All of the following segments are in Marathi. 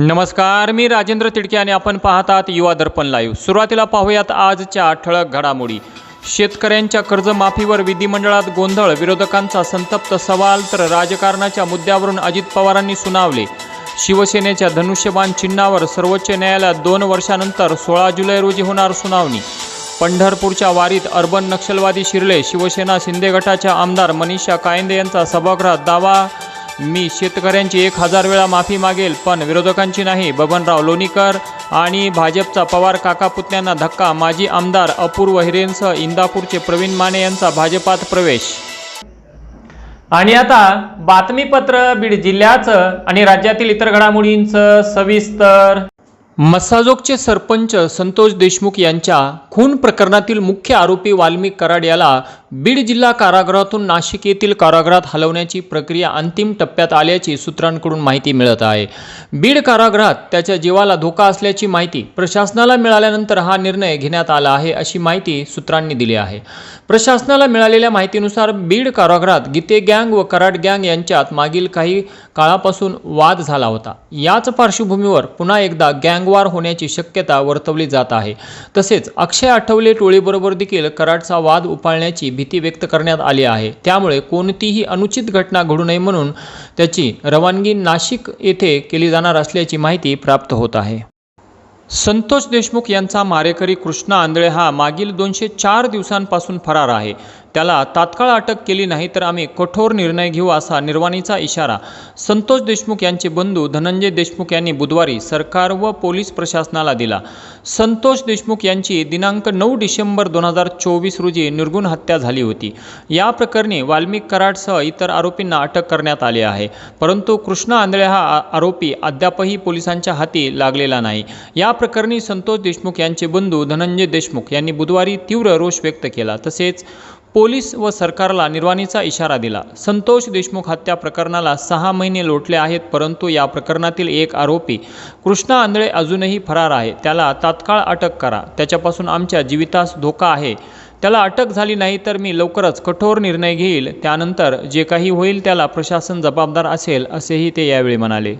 नमस्कार मी राजेंद्र तिडके आणि आपण पाहतात युवा दर्पण लाईव्ह सुरुवातीला पाहूयात आजच्या ठळक घडामोडी. शेतकऱ्यांच्या कर्जमाफीवर विधिमंडळात गोंधळ विरोधकांचा संतप्त सवाल तर राजकारणाच्या मुद्द्यावरून अजित पवारांनी सुनावले. शिवसेनेच्या धनुष्यबाण चिन्हावर सर्वोच्च न्यायालयात दोन वर्षानंतर सोळा जुलै रोजी होणार सुनावणी. पंढरपूरच्या वारीत अर्बन नक्षलवादी शिरले शिवसेना शिंदे गटाच्या आमदार मनीषा कायंदे यांचा सभागृहात दावा मी शेतकऱ्यांची एक हजार वेळा माफी मागेल पण विरोधकांची नाही. बबनराव लोणीकर आणि भाजपचा पवार काका पुतण्यांना धक्का. माजी आमदार अपूर्व हिरेनसह इंदापूरचे प्रवीण माने यांचा भाजपात प्रवेश. आणि आता बातमीपत्र बीड जिल्ह्याचं आणि राज्यातील इतर घडामोडींचं सविस्तर. मसाजोगचे सरपंच संतोष देशमुख यांच्या खून प्रकरणातील मुख्य आरोपी वाल्मिक कराड याला बीड जिल्हा कारागृहातून नाशिक येथील कारागृहात हलवण्याची प्रक्रिया अंतिम टप्प्यात आल्याची सूत्रांकडून माहिती मिळत आहे. बीड कारागृहात त्याच्या जीवाला धोका असल्याची माहिती प्रशासनाला मिळाल्यानंतर हा निर्णय घेण्यात आला आहे अशी माहिती सूत्रांनी दिली आहे. प्रशासनाला मिळालेल्या माहितीनुसार बीड कारागृहात गीते गँग व कराड गँग यांच्यात मागील काही काळापासून वाद झाला होता. याच पार्श्वभूमीवर पुन्हा एकदा गँगवार होण्याची शक्यता वर्तवली जात आहे. तसेच अक्षय आठवले टोळीबरोबर देखील कराडचा वाद उपाळण्याची भीती व्यक्त करण्यात आली आहे. त्यामुळे कोणतीही अनुचित घटना घडू नये म्हणून त्याची रवानगी नाशिक येथे केली जाणार असल्याची माहिती प्राप्त होत आहे. संतोष देशमुख यांचा मारेकरी कृष्णा आंधळे हा मागील दोनशे चार दिवसांपासून फरार आहे. त्याला तात्काळ अटक केली नाही तर आम्ही कठोर निर्णय घेऊ असा निर्वाणीचा इशारा. संतोष देशमुख यांचे बंधू धनंजय देशमुख यांनी बुधवारी सरकार व पोलीस प्रशासनाला दिला. संतोष देशमुख यांची दिनांक नऊ डिसेंबर दोन हजार चोवीस रोजी निर्गुण हत्या झाली होती. या प्रकरणी वाल्मिक कराडसह इतर आरोपींना अटक करण्यात आली आहे. परंतु कृष्णा आंधळे हा आरोपी अद्यापही पोलिसांच्या हाती लागलेला नाही. या प्रकरणी संतोष देशमुख यांचे बंधू धनंजय देशमुख यांनी बुधवारी तीव्र रोष व्यक्त केला. तसेच पोलीस व सरकारला निर्वाणीचा इशारा दिला. संतोष देशमुख हत्या प्रकरणाला सहा महिने लोटले आहेत परंतु या प्रकरणातील एक आरोपी कृष्णा आंधळे अजूनही फरार आहे. त्याला तात्काळ अटक करा. त्याच्यापासून आमच्या जीवितास धोका आहे. त्याला अटक झाली नाही तर मी लवकरच कठोर निर्णय घेईल. त्यानंतर जे काही होईल त्याला प्रशासन जबाबदार असेल असेही ते यावेळी म्हणाले.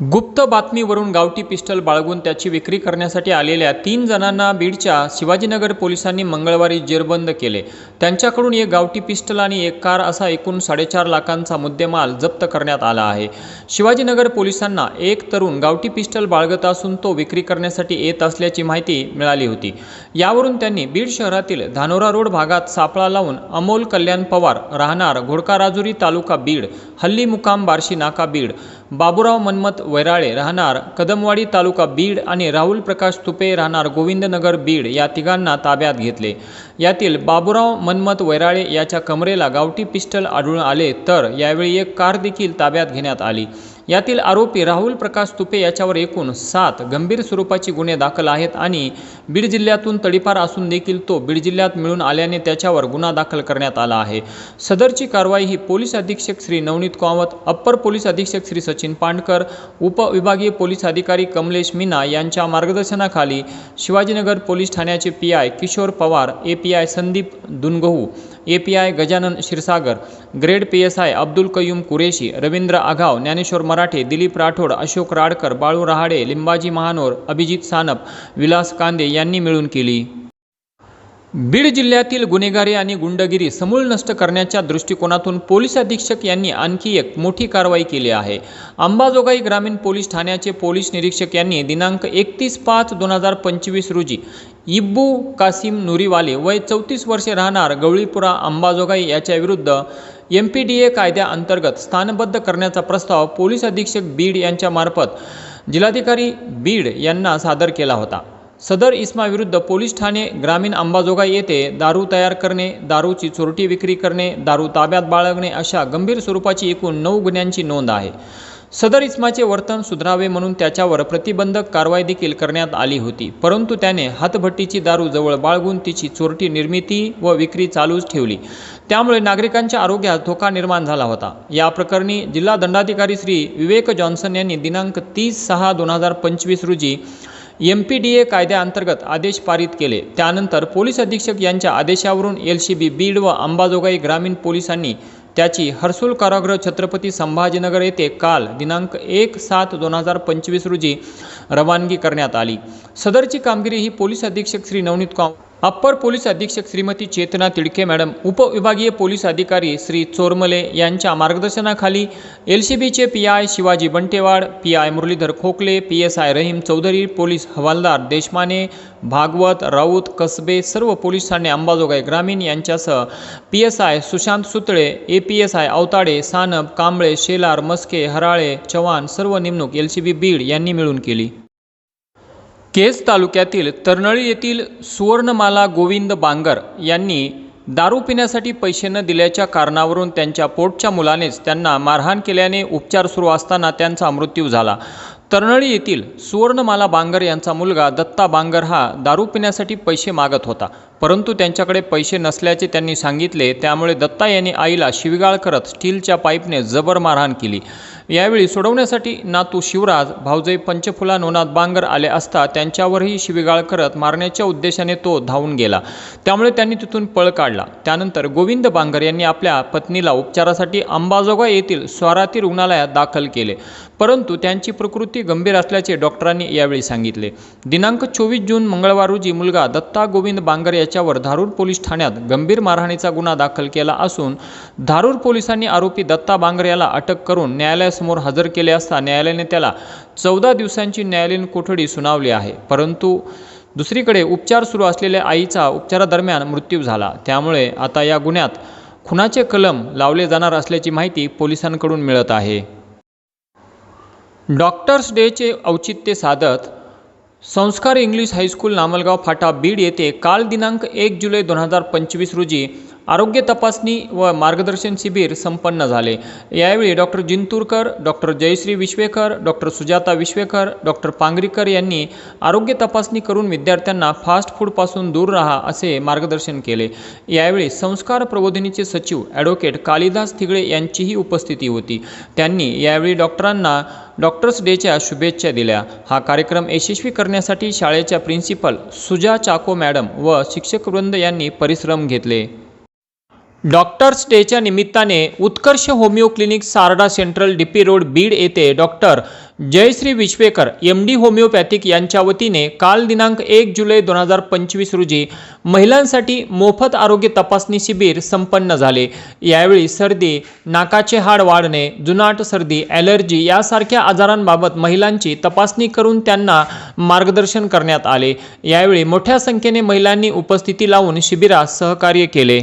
गुप्त बातमीवरून गावठी पिस्टल बाळगून त्याची विक्री करण्यासाठी आलेल्या तीन जणांना बीडच्या शिवाजीनगर पोलिसांनी मंगळवारी जेरबंद केले. त्यांच्याकडून एक गावठी पिस्टल आणि एक कार असा एकूण साडेचार लाखांचा मुद्देमाल जप्त करण्यात आला आहे. शिवाजीनगर पोलिसांना एक तरुण गावठी पिस्टल बाळगत असून तो विक्री करण्यासाठी येत असल्याची माहिती मिळाली होती. यावरून त्यांनी बीड शहरातील धानोरा रोड भागात सापळा लावून अमोल कल्याण पवार राहणार घोडकाराजुरी तालुका बीड हल्ली मुकाम बार्शी नाका बीड बाबुराव मन्मत वैराळे राहणार कदमवाडी तालुका बीड आणि राहुल प्रकाश तुपे राहणार गोविंदनगर बीड या तिघांना ताब्यात घेतले. यातील बाबुराव मनमत वैराळे याच्या कमरेला गावठी पिस्टल आढळून आले तर यावेळी एक कार देखील ताब्यात घेण्यात आली. यातील आरोपी राहुल प्रकाश तुपे याच्यावर एकूण सात गंभीर स्वरूपाची गुन्हे दाखल आहेत आणि बीड जिल्ह्यातून तडीपार असून देखील तो बीड जिल्ह्यात मिळून आल्याने त्याच्यावर गुन्हा दाखल करण्यात आला आहे. सदरची कारवाई ही पोलीस अधीक्षक श्री नवनीत कामत अप्पर पोलीस अधीक्षक श्री सचिन पांडकर उपविभागीय पोलीस अधिकारी कमलेश मीना यांच्या मार्गदर्शनाखाली शिवाजीनगर पोलीस ठाण्याचे P I Kishor Pawar A P I Sandeep Dungahu A P I Gajanan Kshirsagar grade P S I Abdul Qayyum Qureshi Ravindra Aghav Dnyaneshwar Marathe Dilip Rathod Ashok Radkar Balu Rahade Limbaji Mahanor Abhijit Sanap Vilas Kande यांनी मिळून केली. बीड जिल्ह्यातील गुन्हेगारी आणि गुंडगिरी समूळ नष्ट करण्याच्या दृष्टिकोनातून पोलीस अधीक्षक यांनी आणखी एक मोठी कारवाई केली आहे. अंबाजोगाई ग्रामीण पोलीस ठाण्याचे पोलीस निरीक्षक यांनी दिनांक एकतीस पाच दोन हजार पंचवीस रोजी इब्बू कासिम नुरीवाले वय चौतीस वर्षे राहणार गवळीपुरा अंबाजोगाई याच्याविरुद्ध एम पी डी ए कायद्याअंतर्गत स्थानबद्ध करण्याचा प्रस्ताव पोलीस अधीक्षक बीड यांच्यामार्फत जिल्हाधिकारी बीड यांना सादर केला होता. सदर इस्माविरुद्ध पोलीस ठाणे ग्रामीण अंबाजोगाई येथे दारू तयार करणे दारूची चोरटी विक्री करणे दारू ताब्यात बाळगणे अशा गंभीर स्वरूपाची एकूण नऊ गुन्ह्यांची नोंद आहे. सदर इस्माचे वर्तन सुधारावे म्हणून त्याच्यावर प्रतिबंधक कारवाई देखील करण्यात आली होती. परंतु त्याने हातभट्टीची दारू जवळ बाळगून तिची चोरटी निर्मिती व विक्री चालूच ठेवली. त्यामुळे नागरिकांच्या आरोग्यात धोका निर्माण झाला होता. या प्रकरणी जिल्हा दंडाधिकारी श्री विवेक जॉन्सन यांनी दिनांक तीस सहा दोन हजार पंचवीस रोजी एम पी डी ए कायद्याअंतर्गत आदेश पारित केले. त्यानंतर पोलीस अधीक्षक यांच्या आदेशावरून एल सी बी बीड व अंबाजोगाई ग्रामीण पोलिसांनी त्याची हर्सुल कारागृह छत्रपती संभाजीनगर येथे काल दिनांक एक सात दोन हजार पंचवीस रोजी रवानगी करण्यात आली. सदरची कामगिरी ही पोलीस अधीक्षक श्री नवनीत कॉ अप्पर पोलीस अधीक्षक श्रीमती चेतना तिडके मॅडम. उपविभागीय पोलीस अधिकारी श्री चोरमले यांच्या मार्गदर्शनाखाली एल सी बीचे P I Shivaji Bantewad P I Muralidhar Khokle P S I Rahim Chaudhari police हवालदार देशमाने भागवत राऊत कसबे सर्व पोलीस ठाणे अंबाजोगाई ग्रामीण यांच्यासह P S I Sushant Sutale A P S I Avtade Sanap Kamble Shelar Maske Harale Chavan सर्व नेमणूक एल सी बी बीड यांनी मिळून केली. केज तालुक्यातील तरनळी येथील सुवर्णमाला गोविंद बांगर यांनी दारू पिण्यासाठी पैसे न दिल्याच्या कारणावरून त्यांच्या पोटच्या मुलानेच त्यांना मारहाण केल्याने उपचार सुरू असताना त्यांचा मृत्यू झाला. तरनळी येथील सुवर्णमाला बांगर यांचा मुलगा दत्ता बांगर हा दारू पिण्यासाठी पैसे मागत होता. परंतु त्यांच्याकडे पैसे नसल्याचे त्यांनी सांगितले त्यामुळे दत्ता यांनी आईला शिवीगाळ करत स्टीलच्या पाईपने जबर मारहाण केली. यावेळी सोडवण्यासाठी नातू शिवराज भाऊजई पंचफुला नोनाथ बांगर आले असता त्यांच्यावरही शिवीगाळ करत मारण्याच्या उद्देशाने तो धावून गेला. त्यामुळे त्यांनी तिथून पळ काढला. त्यानंतर गोविंद बांगर यांनी आपल्या पत्नीला उपचारासाठी अंबाजोगाई येथील स्वाराती रुग्णालयात दाखल केले. परंतु त्यांची प्रकृती गंभीर असल्याचे डॉक्टरांनी यावेळी सांगितले. दिनांक चोवीस जून मंगळवार रोजी मुलगा दत्ता गोविंद बांगर याच्यावर धारूर पोलीस ठाण्यात गंभीर मारहाणीचा गुन्हा दाखल केला असून धारूर पोलिसांनी आरोपी दत्ता बांगर याला अटक करून न्यायालयासमोर हजर केले असता न्यायालयाने त्याला चौदा दिवसांची न्यायालयीन कोठडी सुनावली आहे. परंतु दुसरीकडे उपचार सुरू असलेल्या आईचा उपचारादरम्यान मृत्यू झाला. त्यामुळे आता या गुन्ह्यात खुनाचे कलम लावले जाणार असल्याची माहिती पोलिसांकडून मिळत आहे. डॉक्टर्स डेचे औचित्य साधत Sanskar English high school Namalgaon फाटा बीड येथे काल दिनांक एक जुलै दोन हजार पंचवीस रोजी आरोग्य तपासणी व मार्गदर्शन शिबिर संपन्न झाले. यावेळी doctor Jintoorkar doctor Jayshree Vishwekar doctor Sujata Vishwekar doctor Pangrikar यांनी आरोग्य तपासणी करून विद्यार्थ्यांना फास्ट फूडपासून दूर राहा असे मार्गदर्शन केले. यावेळी संस्कार प्रबोधिनीचे सचिव ॲडव्होकेट कालिदास थिगळे यांचीही उपस्थिती होती. त्यांनी यावेळी डॉक्टरांना डॉक्टर्स डेच्या शुभेच्छा दिल्या. हा कार्यक्रम यशस्वी करण्यासाठी शाळेच्या प्रिन्सिपल सुजा चाको मॅडम व शिक्षकवृंद यांनी परिश्रम घेतले. डॉक्टर्स डेच्या निमित्ताने Utkarsh homeo clinic Sarda central D P road Beed येथे doctor Jayshree Vishwekar M D homeopathic यांच्या वतीने काल दिनांक एक जुलै दोन हजार पंचवीस रोजी महिलांसाठी मोफत आरोग्य तपासणी शिबिर संपन्न झाले. यावेळी सर्दी नाकाचे हाड वाढणे जुनाट सर्दी ॲलर्जी यासारख्या आजारांबाबत महिलांची तपासणी करून त्यांना मार्गदर्शन करण्यात आले. यावेळी मोठ्या संख्येने महिलांनी उपस्थिती लावून शिबिरास सहकार्य केले.